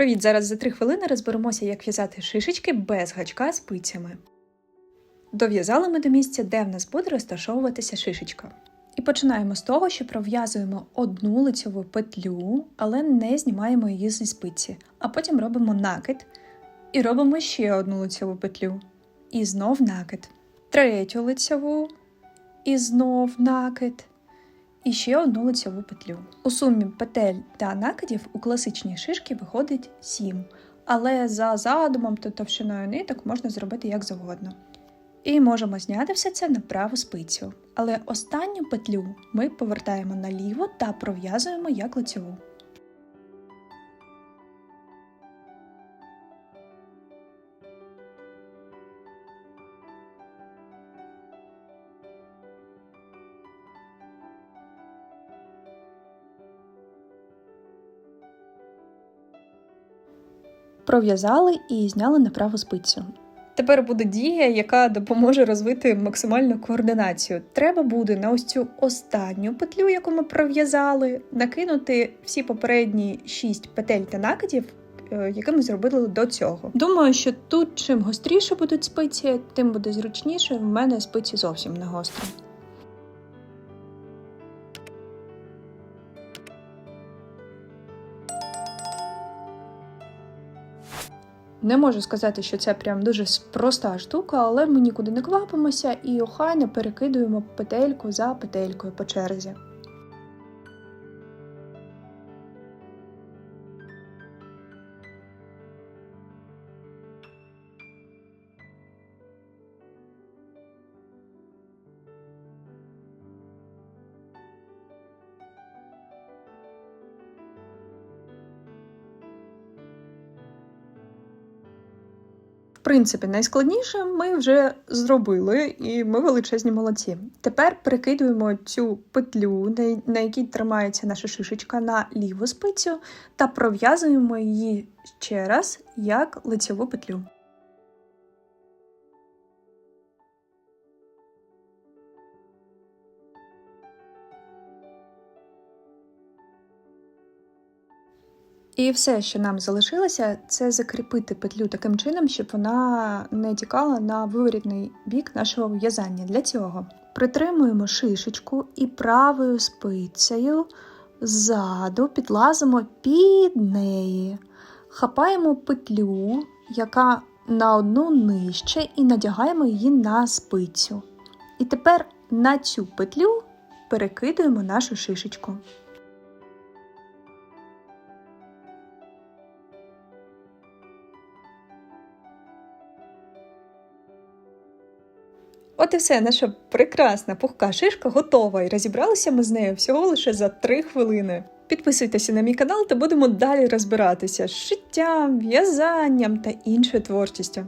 Привіт! Зараз за 3 хвилини розберемося, як в'язати шишечки без гачка спицями. Дов'язали ми до місця, де в нас буде розташовуватися шишечка. І починаємо з того, що пров'язуємо одну лицьову петлю, але не знімаємо її зі спиці, а потім робимо накид і робимо ще одну лицьову петлю. І знов накид. Третю лицьову, і знов накид. І ще одну лицьову петлю. У сумі петель та накидів у класичній шишки виходить 7, але за задумом та товщиною ниток можна зробити як завгодно. І можемо зняти все це на праву спицю. Але останню петлю ми повертаємо наліво та пров'язуємо як лицьову. Пров'язали і зняли на праву спицю. Тепер буде дія, яка допоможе розвити максимальну координацію. Треба буде на ось цю останню петлю, яку ми пров'язали, накинути всі попередні 6 петель та накидів, е, які ми зробили до цього. Думаю, що тут чим гостріше будуть спиці, тим буде зручніше. В мене спиці зовсім не гострі. Не можу сказати, що це прям дуже проста штука, але ми нікуди не квапимося і охайно перекидуємо петельку за петелькою по черзі. Принципі, найскладніше ми вже зробили, і ми величезні молодці. Тепер перекидуємо цю петлю, на якій тримається наша шишечка, на ліву спицю та пров'язуємо її ще раз як лицеву петлю. І все, що нам залишилося, це закріпити петлю таким чином, щоб вона не тікала на виворітний бік нашого в'язання. Для цього притримуємо шишечку і правою спицею ззаду підлазимо під неї, хапаємо петлю, яка на одну нижче, і надягаємо її на спицю. І тепер на цю петлю перекидуємо нашу шишечку. От і все, наша прекрасна пухка шишка готова, і розібралися ми з нею всього лише за 3 хвилини. Підписуйтеся на мій канал та будемо далі розбиратися з шиттям, в'язанням та іншою творчістю.